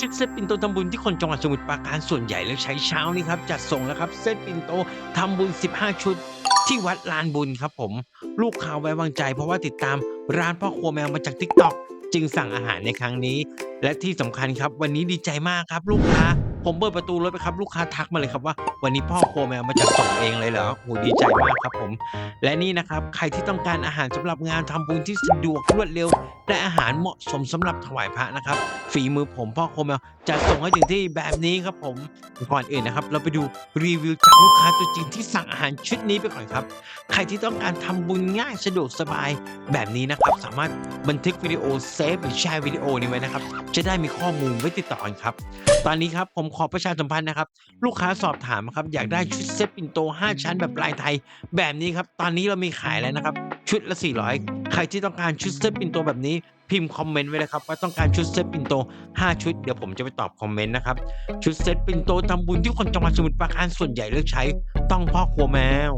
ชุดเซตปิ่นโตทำบุญที่คนจังหวัดสมุทรปราการส่วนใหญ่แล้วใช้เช้านี้ครับจัดส่งแล้วครับเซตปิ่นโตทำบุญ 15 ชุด ที่วัดลานบุญครับผม ลูกค้าไว้วางใจ เพราะว่าติดตามร้านพ่อครัวแมวมาจากทิกตอกจึงสั่งอาหารในครั้งนี้ และที่สำคัญครับวันนี้ดีใจมากครับลูกค้า ผมเปิดประตูรถไปครับลูกค้าทักมาเลยครับว่า วันนี้พ่อครัวแมวมาจัดส่งเองเลยเหรอโหดีใจมากครับผม และนี่นะครับใครที่ต้องการอาหารสำหรับงานทำบุญที่สะดวกรวดเร็ว และอาหารเหมาะสมสำหรับถวายพระนะครับ ฝีมือผมพ่อครัวแมวจะส่งให้ถึงที่แบบนี้ครับผมก่อนอื่นนะครับ เราไปดูรีวิวจากลูกค้าตัวจริงที่สั่งอาหารชุดนี้ไปก่อนครับ ใครที่ต้องการทำบุญง่ายสะดวกสบายแบบนี้นะครับ สามารถบันทึกวิดีโอเซฟหรือแชร์วิดีโอนี้ไว้นะครับจะได้มีข้อมูลไว้ติดต่อครับ ตอนนี้ครับผมขอประชาสัมพันธ์นะครับ ลูกค้าสอบถามครับ อยากได้ชุดเซตปิ่นโต 5 ชั้นแบบลายไทย แบบนี้ครับ ตอนนี้เรามีขายแล้วนะครับ ชุดละ 400 ใครที่ต้องการชุดเซตปิ่นโตแบบนี้พิมพ์คอมเมนต์ไว้เลยครับว่าต้องการชุดเซตปิ่นโต 5 ชุด เดี๋ยวผมจะไปตอบคอมเมนต์นะครับ ชุดเซตปิ่นโตทำบุญที่คนจังหวัดสมุทรปราการส่วนใหญ่เลือกใช้ ต้องพ่อครัวแมว